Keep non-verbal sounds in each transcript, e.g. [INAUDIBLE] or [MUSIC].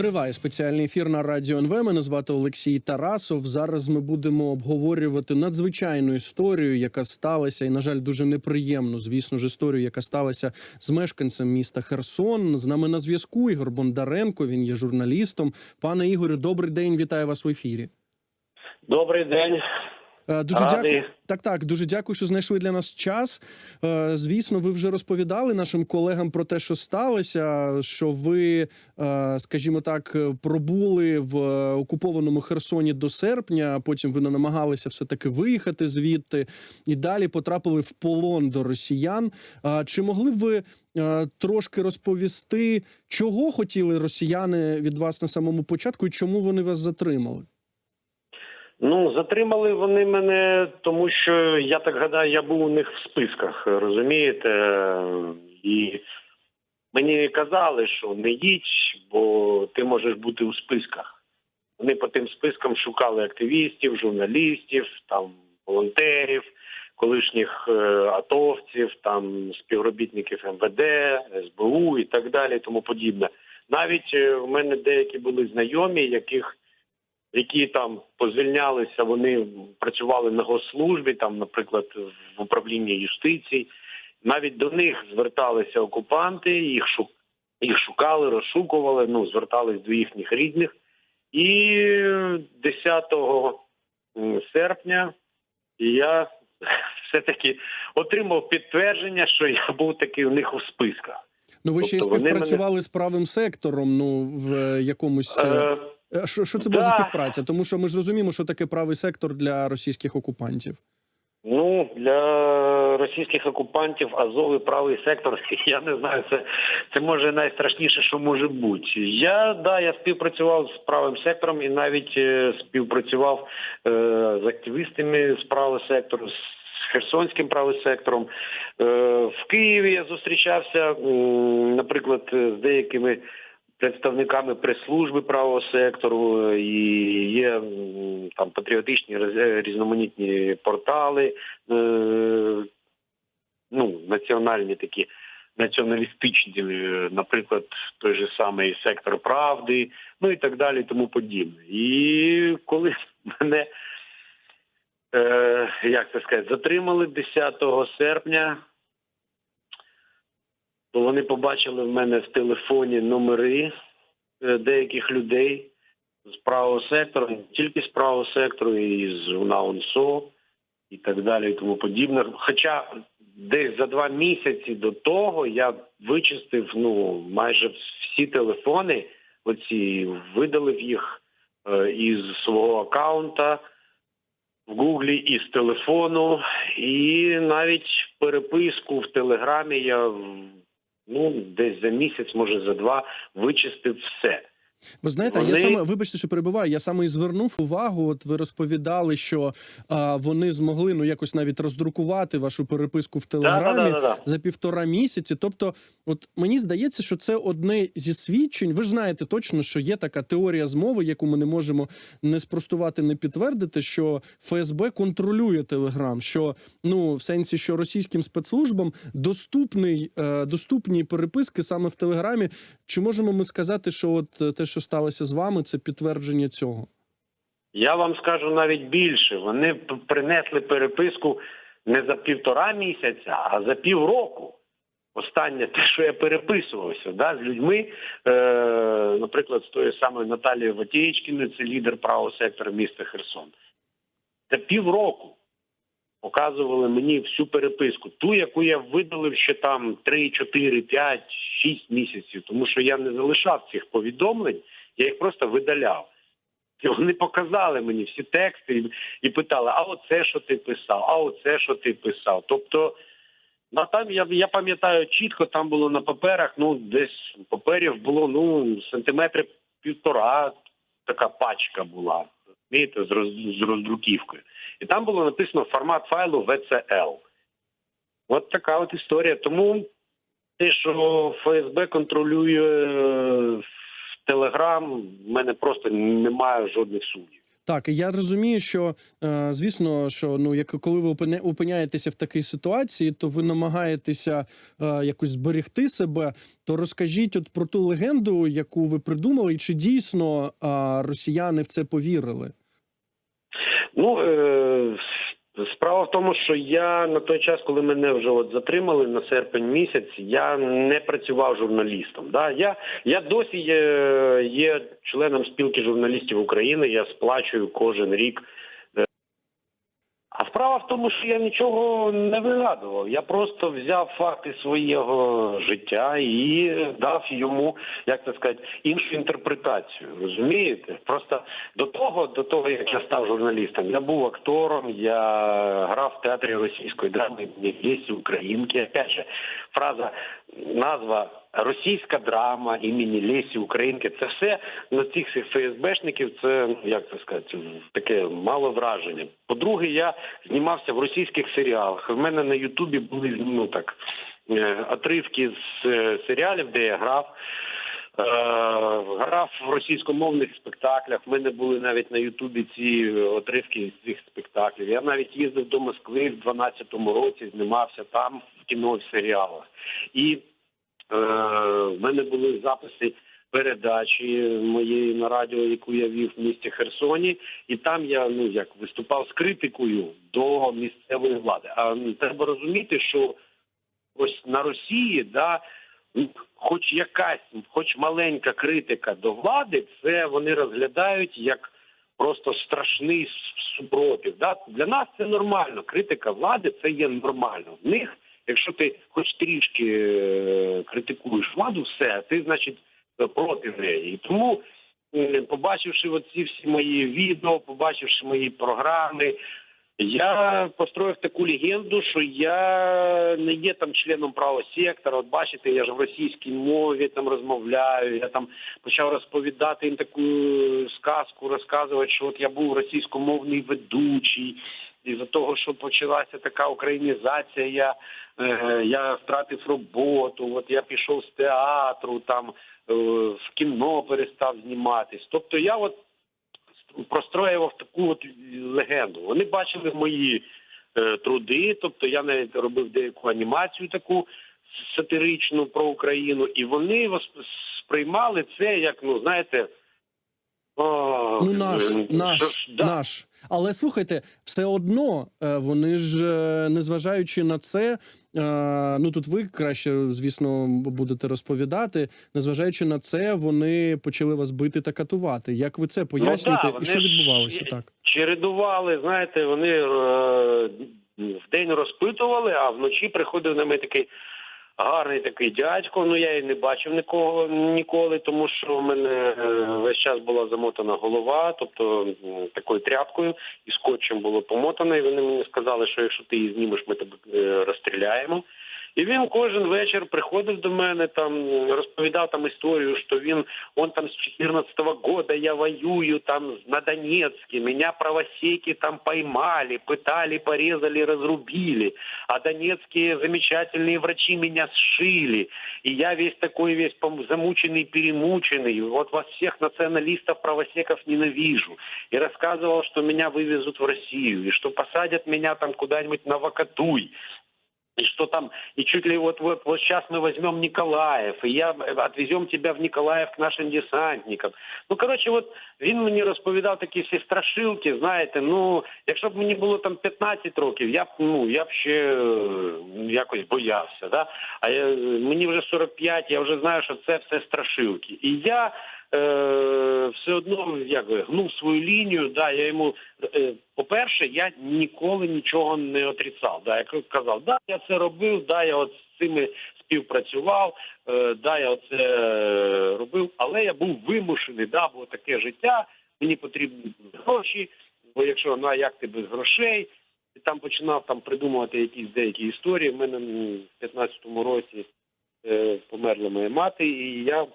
Триває спеціальний ефір на радіо НВ. Мене звати Олексій Тарасов. Зараз ми будемо обговорювати надзвичайну історію, яка сталася, і на жаль, дуже неприємну. Звісно ж, історію, яка сталася з мешканцем міста Херсон. З нами на зв'язку Ігор Бондаренко. Він є журналістом. Пане Ігорю, добрий день. Вітаю вас в ефірі. Добрий день. Е, Дуже дякую. Так, так, дуже дякую, що знайшли для нас час. Е, Звісно, ви вже розповідали нашим колегам про те, що сталося. Що ви, е, скажімо так, пробули в окупованому Херсоні до серпня. Потім ви намагалися все таки виїхати звідти і далі потрапили в полон до росіян. Чи могли б ви трошки розповісти, чого хотіли росіяни від вас на самому початку, і чому вони вас затримали? Ну затримали вони мене, тому що я так гадаю, я був у них в списках, розумієте? І мені казали, що не їдь, бо ти можеш бути у списках. Вони по тим спискам шукали активістів, журналістів, там волонтерів, колишніх е, атовців, там співробітників МВД, СБУ і так далі, тому подібне. Навіть е, в мене деякі були знайомі, яких які там позвільнялися, вони працювали на госслужбі, там, наприклад, в управлінні юстиції. Навіть до них зверталися окупанти, їх їх шукали, розшукували, ну звертались до їхніх рідних. І 10 серпня я [LAUGHS] все-таки отримав підтвердження, що я був таки у них у списках. Ну, ви ще й Тобто співпрацювали з правим сектором. Ну в е, якомусь. Е, Е, Що, що це була за співпраця? Тому що ми ж розуміємо, що таке правий сектор для російських окупантів. Ну для російських окупантів Азов і правий сектор. [LAUGHS] Я не знаю, це це може найстрашніше, що може бути. Я да, я співпрацював з правим сектором і навіть е, співпрацював е, з активістами з правого сектору. з Херсонським правим сектором Е, в Києві я зустрічався, наприклад, з деякими представниками прес-служби правого сектору, е, і є там патріотичні роз- різноманітні портали, е, ну, національні такі націоналістичні, е, наприклад, той же самий сектор правди, ну і так далі, тому подібне. І коли [LAUGHS] мене, е, як це сказати, затримали 10 серпня, то вони побачили в мене в телефоні номери е, деяких людей з правого сектору, не тільки з правого сектору, і з УНАУНСО, і так далі, і тому подібне. Хоча десь за два місяці до того я вичистив ну майже всі телефони, оці видалив їх е, із свого аккаунта в Гуглі і з телефону, і навіть переписку в Телеграмі я ну десь за місяць, може за два, вичистив все. Ви знаєте, я саме вибачте, що перебуваю. Я саме і звернув увагу. От ви розповідали, що а, вони змогли ну якось навіть роздрукувати вашу переписку в телеграмі Да-да-да-да. за півтора місяці. Тобто, от мені здається, що це одне зі свідчень. Ви ж знаєте точно, що є така теорія змови, яку ми не можемо не спростувати, не підтвердити, що ФСБ контролює Телеграм. Що ну в сенсі, що російським спецслужбам доступний е, доступні переписки саме в Телеграмі. Чи можемо ми сказати, що от е, те, що сталося з вами, це підтвердження цього? Я вам скажу навіть більше. Вони принесли переписку не за півтора місяця, а за півроку. Останнє те, що я переписувався да, з людьми, е, наприклад, з тою самою Наталією Ватєєчкіною, це лідер правого сектора міста Херсон. Це півроку показували мені всю переписку, ту, яку я видалив ще там 3, 4, 5, 6 місяців, тому що я не залишав цих повідомлень, я їх просто видаляв. І вони показали мені всі тексти і, питали: а оце що ти писав, а оце що ти писав. Тобто, ну, там я, я пам'ятаю чітко, там було на паперах, ну десь паперів було ну сантиметри півтора, така пачка була, з, з роздруківкою. І там було написано формат файлу VCL. От така от історія. Тому те, що ФСБ контролює Телеграм, в мене просто немає жодних сумнівів. Так, я розумію, що е, звісно, що ну як коли ви опиняєтеся в такій ситуації, то ви намагаєтеся е, якось зберегти себе. То розкажіть от про ту легенду, яку ви придумали, і чи дійсно е, росіяни в це повірили? Ну е, справа в тому, що я на той час, коли мене вже от затримали на серпень місяць, я не працював журналістом. Да? Я, я досі є, є членом спілки журналістів України. Я сплачую кожен рік. Справа в тому, що я нічого не вигадував. Я просто взяв факти свого життя і дав йому, як це сказати, іншу інтерпретацію. Розумієте? Просто до того, до того, як я став журналістом, я був актором, я грав в театрі російської драми Лесі Українки. Опять же, фраза, назва російська драма імені Лесі Українки. Це все на цих ФСБшників. Це як це сказати, таке мало враження. По-друге, я знімався в російських серіалах. В мене на Ютубі були ну так е, отривки з е, серіалів, де я грав. Е, Грав в російськомовних спектаклях. В мене були навіть на Ютубі ці отривки з цих спектаклів. Я навіть їздив до Москви в 12-му році, знімався там в кіно в серіалах. І в мене були записи передачі моєї на радіо, яку я вів в місті Херсоні, і там я ну як виступав з критикою до місцевої влади. А треба розуміти, що ось на Росії, да, хоч якась, хоч маленька критика до влади, це вони розглядають як просто страшний супротив. Да? Для нас це нормально. Критика влади це є нормально. В них, якщо ти хоч трішки е, критикуєш владу, все, ти значить е, проти неї. І тому, е, побачивши оці всі мої відео, побачивши мої програми. Я построїв таку легенду, що я не є там членом правого сектора. От бачите, я ж в російській мові там розмовляю. Я там почав розповідати їм таку сказку, розказувати, що от я був російськомовний ведучий. І за того, що почалася така українізація, я, е, я втратив роботу. От я пішов з театру, там е, в кіно перестав зніматись. Тобто я от простроював таку от легенду. Вони бачили мої е, труди, тобто я навіть робив деяку анімацію таку сатиричну про Україну, і вони сприймали це як, ну знаєте, о, Ну, наш, наш, що да. наш. Але слухайте, все одно е, вони ж, е, незважаючи на це, е, ну тут ви краще, звісно, будете розповідати. Незважаючи на це, вони почали вас бити та катувати. Як ви це пояснюєте? Ну, да, І що відбувалося так? чередували, знаєте, вони е, вдень розпитували, а вночі приходив на мене такий гарний такий дядько. Ну я і не бачив нікого ніколи, тому що в мене е, весь час була замотана голова, тобто такою тряпкою і скотчем було помотано. І вони мені сказали, що якщо ти її знімеш, ми тебе е, розстріляємо. І він кожен вечір приходив до мене, там розповідав там історію, що він он там з 14-го года я воюю там на Донецке, меня правосеки там поймали, пытали, порезали, разрубили, а донецкие замечательные врачи меня сшили, и я весь такой весь пом- замученный, перемученный, вот вас всех националистов, правосеков ненавижу, и рассказывал, что меня вывезут в Россию, и что посадят меня там куда-нибудь на Вакатуй, и что там, и чуть ли вот, вот, вот сейчас мы возьмем Николаев, и я отвезем тебя в Николаев к нашим десантникам. Ну, коротше, от він мені розповідав такі всі страшилки, знаєте, ну, якщо б мені було там 15 років, я б, ну, я б ще е, якось боявся, да? а я, мені вже 45, я вже знаю, що це все страшилки. І я е, все одно як би, гнув свою лінію, да, я йому е, по-перше, я ніколи нічого не отрицав. Да, я казав, да, я це робив, да, я от з цими співпрацював, е, да, я це робив, але я був вимушений, да, було таке життя, мені потрібні гроші, бо якщо ну, а як ти без грошей, і там починав там придумувати якісь деякі історії. У мене в 15-му році е, померла моя мати, і я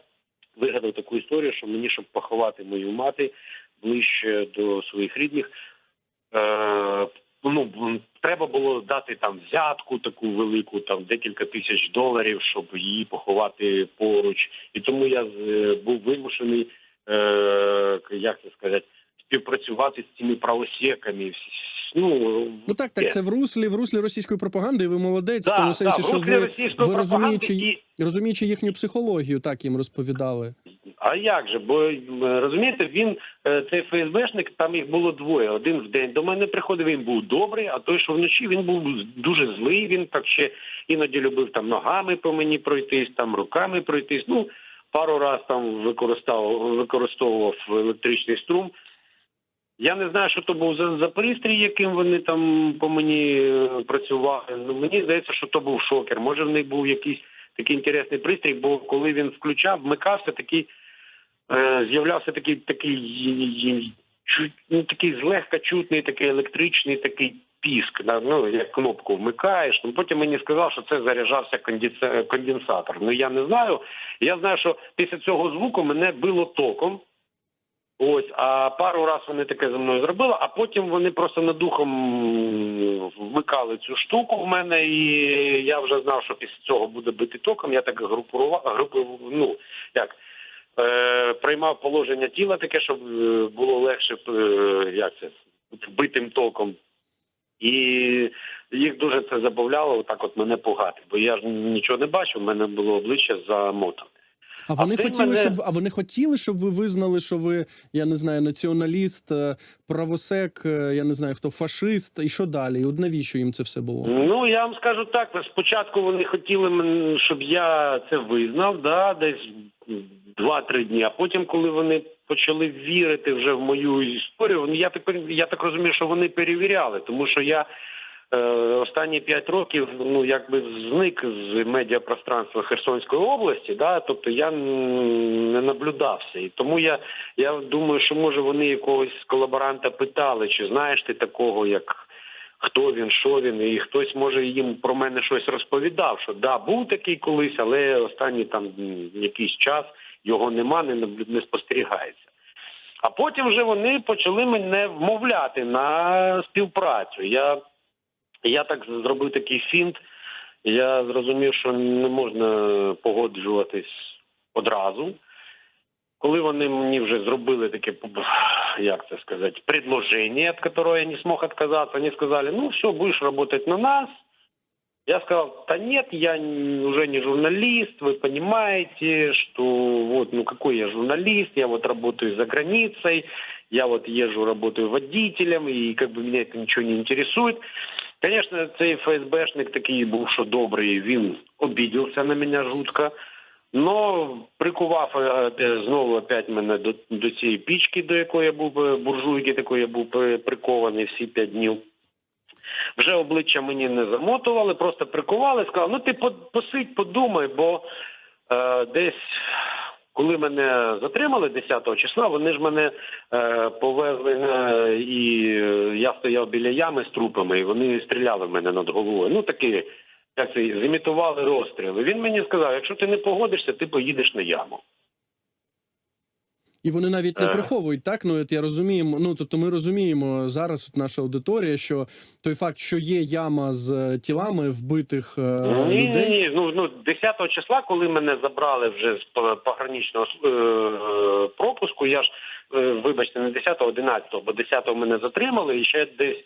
вигадав таку історію, що мені, щоб поховати мою мати ближче до своїх рідних, е, ну треба було дати там взятку таку велику, там декілька тисяч доларів, щоб її поховати поруч. І тому я е, був вимушений, е, як це сказати, співпрацювати з цими правосеками. Ну, Ну так, так, це в руслі, в руслі російської пропаганди, і ви молодець, Да, в тому да, сенсі, в що ви, ви розуміючи, і- розуміючи їхню психологію, так їм розповідали. А як же? Бо розумієте, він е, цей ФСБшник, там їх було двоє. Один в день до мене приходив, він був добрий, а той, що вночі, він був дуже злий. Він так ще іноді любив там ногами по мені пройтись, там руками пройтись. Ну пару раз там використовував використовував електричний струм. Я не знаю, що то був за, пристрій, яким вони там по мені е, працювали. Ну мені здається, що то був шокер. Може, в них був якийсь такий інтересний пристрій, бо коли він включав, вмикався такий, е, з'являвся такий такий, ну, такий злегка чутний, такий електричний такий піск. Ну, як кнопку вмикаєш. Ну, потім мені сказав, що це заряджався конденсатор. Ну я не знаю. Я знаю, що після цього звуку мене било током. Ось, а пару раз вони таке за мною зробили, а потім вони просто над духом вмикали цю штуку в мене, і я вже знав, що після цього буде бити током. Я так групував, групив, ну як е, приймав положення тіла таке, щоб е, було легше е, як це битим током. І їх дуже це забавляло, отак от мене пугати, бо я ж нічого не бачив, в мене було обличчя замотане. А вони ти хотіли, мене- щоб а вони хотіли, щоб ви визнали, що ви, я не знаю, націоналіст, е, правосек, е, я не знаю хто фашист, і що далі? От навіщо їм це все було? Ну я вам скажу так. Спочатку вони хотіли, щоб я це визнав, да, десь два-три дні. А потім, коли вони почали вірити вже в мою історію, ну я тепер я так розумію, що вони перевіряли, тому що я. Е, Останні п'ять років ну якби зник з медіапространства Херсонської області, да, тобто я не наблюдався, і тому я, я думаю, що може вони якогось колаборанта питали, чи знаєш ти такого, як хто він, що він, і хтось може їм про мене щось розповідав, що да, був такий колись, але останній там якийсь час його нема, не, не спостерігається. А потім вже вони почали мене вмовляти на співпрацю. Я, я так зробив такий фінт. Я зрозумів, що не можна погоджуватись одразу. Коли вони мені вже зробили таке, як це сказати, предложение, от которого я не смог отказаться, они сказали, ну все, будешь работать на нас. Я сказал, да нет, я н- уже не журналист, вы понимаете, что вот, ну какой я журналист, я вот работаю за границей, я вот езжу, работаю водителем, и как бы меня это ничего не интересует. Конечно, цей ФСБшник такий був, що добрий, він обідівся на мене жутко. Но прикував е, е, знову опять мене до, до цієї пічки, до якої я був е, буржуйки, такої я був прикований всі п'ять днів. Вже обличчя мені не замотували, просто прикували, сказали, ну ти посидь, подумай, бо е, десь. Коли мене затримали 10 числа, вони ж мене е, повезли е, і е, я стояв біля ями з трупами, і вони стріляли в мене над головою. Ну такі, як це, зімітували розстріли. Він мені сказав, якщо ти не погодишся, ти поїдеш на яму. І вони навіть не приховують, так? Ну от я розумію. Ну тобто ми розуміємо зараз, от наша аудиторія, що той факт, що є яма з е, тілами вбитих е, Ні, ні, людей. ні. Ну, ну 10 числа, коли мене забрали вже з по- пограничного е, е, пропуску, я ж е, вибачте, не 10, а 11, бо 10 мене затримали, і ще десь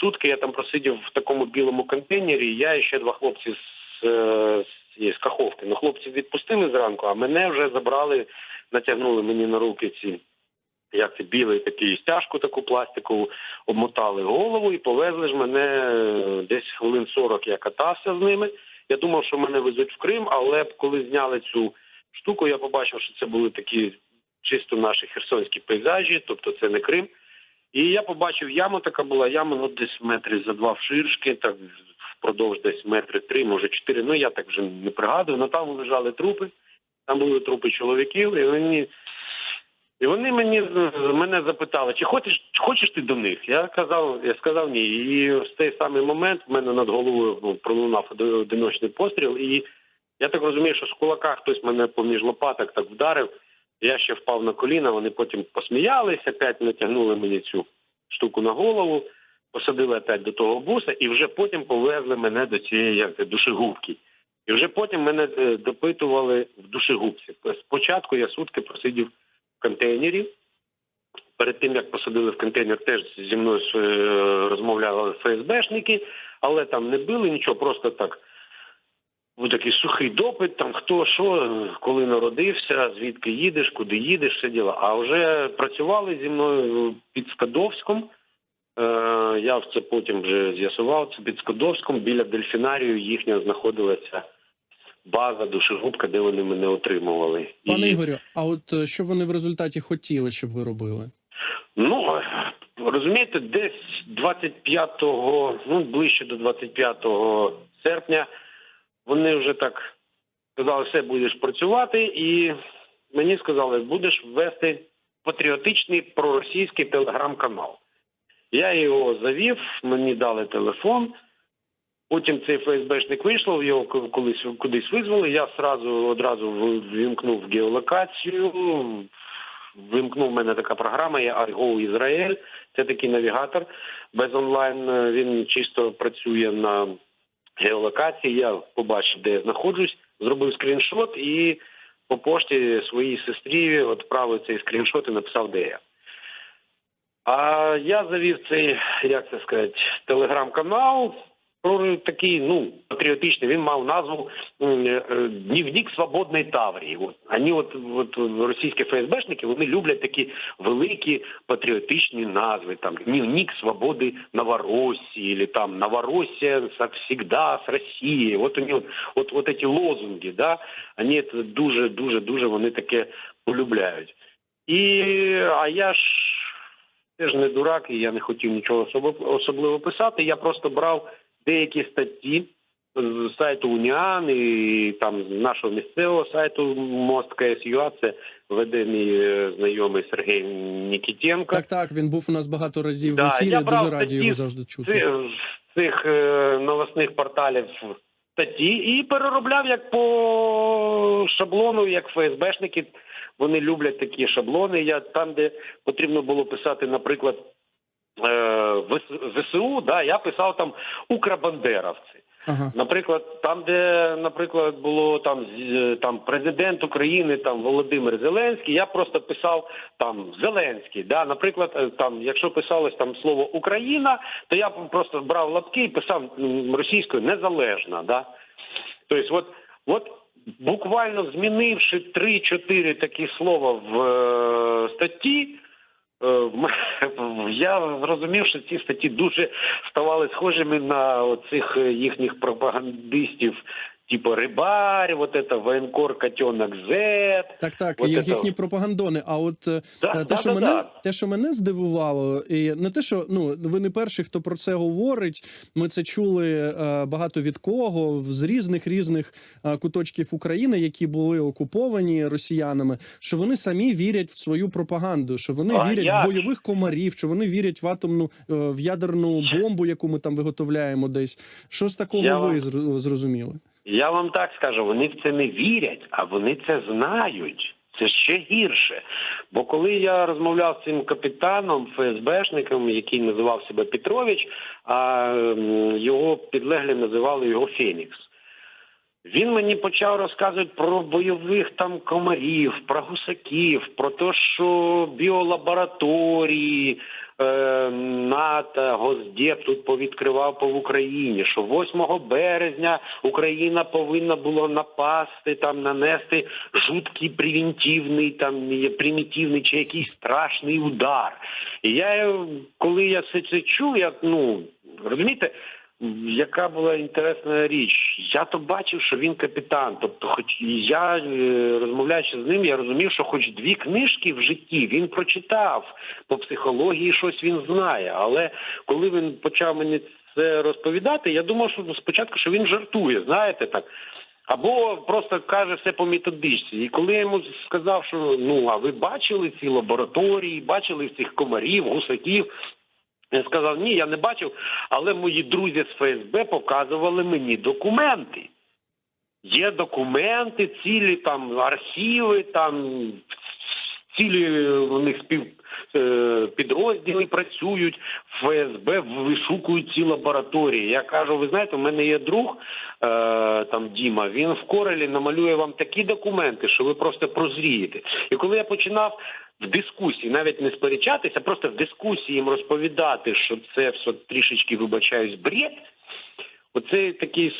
сутки я там просидів в такому білому контейнері. Я і ще два хлопці з, з, цієї, з Ну, хлопці відпустили зранку, а мене вже забрали, натягнули мені на руки ці. Як це білий такий стяжку таку пластикову, обмотали голову і повезли ж мене е, десь хвилин 40 я катався з ними. Я думав, що мене везуть в Крим, але коли зняли цю штуку, я побачив, що це були такі чисто наші херсонські пейзажі, тобто це не Крим. І я побачив яму, така була яма, ну десь метрів за два вширшки, так впродовж десь метри три, може чотири. Ну я так вже не пригадую. Ну там лежали трупи, там були трупи чоловіків, і вони. І вони мені мене запитали, чи хочеш, хочеш ти до них? Я казав, я сказав ні. І в цей самий момент в мене над головою ну, пролунав одиночний постріл, і я так розумію, що з кулака хтось мене поміж лопаток так вдарив. Я ще впав на коліна, вони потім посміялися, опять натягнули мені цю штуку на голову, посадили опять до того буса, і вже потім повезли мене до цієї як душегубки. І вже потім мене е, допитували в душегубці. Спочатку я сутки просидів в контейнері, перед тим як посадили в контейнер, теж зі мною е, розмовляли ФСБшники, але там не били нічого, просто так. Був такий сухий допит, там хто що, коли народився, звідки їдеш, куди їдеш, все діло. А вже працювали зі мною під Скадовськом. Е, я це потім вже з'ясував. Це під Скадовськом біля дельфінарію їхня знаходилася база, душегубка, де вони мене отримували. Пане І- Ігорю, а от е, що вони в результаті хотіли, щоб ви робили? Ну розумієте, десь 25-го, ну ближче до 25 серпня, вони вже так сказали, все будеш працювати, і мені сказали, будеш вести патріотичний проросійський телеграм-канал. Я його завів, мені дали телефон. Потім цей ФСБшник вийшов, його колись кудись визвали. Я сразу одразу в- ввімкнув геолокацію. Вимкнув в мене така програма, є Argo Ізраїль. Це такий навігатор без онлайн. е, Він чисто працює на геолокації. Я побачив, де я знаходжусь, зробив скріншот і по пошті своїй сестрі відправив цей скріншот і написав, де я. А я завів цей, як це сказати, телеграм-канал. Про такий, ну, патріотичний, він мав назву е, Дневник свободної Таврії. От вони, от, от російські ФСБшники, вони люблять такі великі патріотичні назви, там Дневник свободи Новороссии, или там Новороссия всегда с Росією. От вони, от, от, от ці лозунги, да, вони дуже, дуже, дуже вони таке полюбляють. І, а я ж теж не дурак, і я не хотів нічого особливо писати. Я просто брав деякі статті з сайту Уніан і там з нашого місцевого сайту Мост КСЮА, це веде мій е, знайомий Сергій Нікітєнко. Так, так, він був у нас багато разів Да, в ефірі. я брав Дуже раді його завжди чути. З цих е, новосних порталів статті і переробляв як по шаблону, як ФСБшники. Вони люблять такі шаблони. Я там, де потрібно було писати, наприклад, е, ВСУ, да, я писав там Укрбандеровці. Ага. Наприклад, там, де, наприклад, було там там президент України, там Володимир Зеленський, я просто писав там Зеленський. Да? Наприклад, е, там, якщо писалось там слово Україна, то я просто брав лапки і писав російською незалежна. Да? Тобто, от, от буквально змінивши три-чотири такі слова в е, статті. е, [LAUGHS] Я зрозумів, що ці статті дуже ставали схожими на оцих е, їхніх пропагандистів, типу Рибар, вот это воєнкор котенок Z. Так, так, От їх, їхні пропагандони. А от е, Да, те, да, що да, мене, да. те, що мене здивувало, і не те, що ну ви не перший, хто про це говорить. Ми це чули е, багато від кого з різних різних е, куточків України, які були окуповані росіянами. Що вони самі вірять в свою пропаганду, що вони А вірять як в бойових комарів, що вони вірять в атомну е, в ядерну бомбу, яку ми там виготовляємо десь. Що з такого Я ви вам- зрозуміли? Я вам так скажу, вони в це не вірять, а вони це знають. Це ще гірше. Бо коли я розмовляв з цим капітаном, ФСБшником, який називав себе Петрович, а його підлеглі називали його Фенікс. Він мені почав розказувати про бойових там комарів, про гусаків, про те, що біолабораторії, НАТО, Госдеп тут повідкривав по Україні, що 8 березня Україна повинна була напасти, там нанести жуткий превентивний, там примітивний чи якийсь страшний удар. І я, е, коли я все це чув, я ну розумієте. Яка була інтересна річ? Я то бачив, що він капітан. Тобто, хоч я е, розмовляючи з ним, я розумів, що хоч дві книжки в житті він прочитав по психології, щось він знає. Але коли він почав мені це розповідати, я думав, що спочатку що він жартує, знаєте так. Або просто каже все по методичці. І коли я йому сказав, що ну а ви бачили ці лабораторії, бачили цих комарів, гусаків. Він сказав, ні, я не бачив, але мої друзі з ФСБ показували мені документи. Є документи, цілі там архіви, там цілі у них спів е, підрозділи працюють ФСБ вишукують ці лабораторії. Я кажу, ви знаєте, у мене є друг е, там Діма. Він в Корелі намалює вам такі документи, що ви просто прозрієте. І коли я починав в дискусії, навіть не сперечатися, просто в дискусії їм розповідати, що це все трішечки вибачаюсь бред. Оцей такий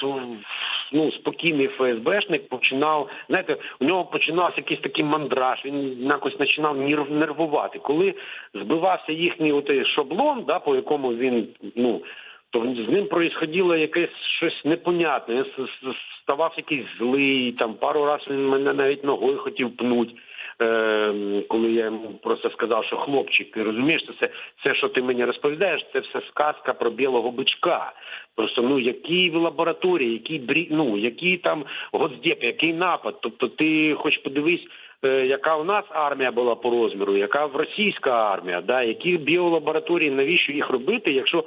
ну, спокійний ФСБшник починав, знаєте, у нього починався якийсь такий мандраж, він якось починав нерв- нервувати. Коли збивався їхній отей шаблон, да, по якому він, ну, то з ним проїсходило якесь щось непонятне. С- ставав якийсь злий, там пару разів мене навіть ногою хотів пнуть. Е, коли я йому просто сказав, що хлопчик, ти розумієш, це, це, що ти мені розповідаєш, це все сказка про білого бичка. Просто ну які в лабораторії, які ну, які там госдеп, який напад. Тобто, ти хоч подивись, е, яка у нас армія була по розміру, яка в російська армія, да, які біолабораторії, навіщо їх робити, якщо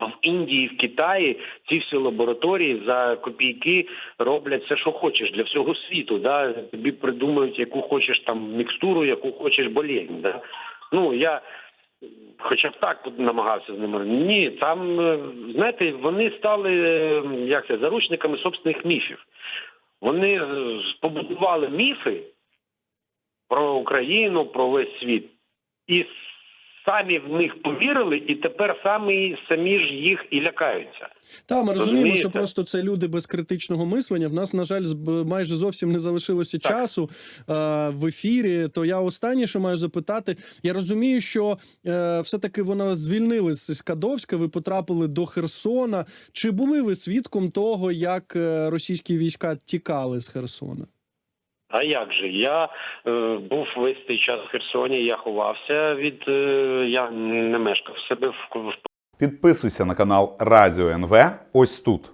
в Індії, в Китаї ці всі лабораторії за копійки роблять все, що хочеш для всього світу. Да? Тобі придумають, яку хочеш там мікстуру, яку хочеш болезнь. Да? Ну я хоча б так намагався з ними. Ні, там е, знаєте, вони стали е, як це заручниками собственних міфів. Вони е, побудували міфи про Україну, про весь світ, і самі в них повірили, і тепер самі самі ж їх і лякаються. Та ми розуміємо, Розумієте? що просто це люди без критичного мислення. В нас, на жаль, майже зовсім не залишилося Так. часу е, в ефірі. То я останнє, що маю запитати. Я розумію, що е, все-таки вона звільнили з Скадовська. Ви потрапили до Херсона. Чи були ви свідком того, як е, російські війська тікали з Херсона? А як же? Я е, був весь цей час в Херсоні, я ховався від е, я не мешкав себе в, Підписуйся на канал Радіо НВ ось тут.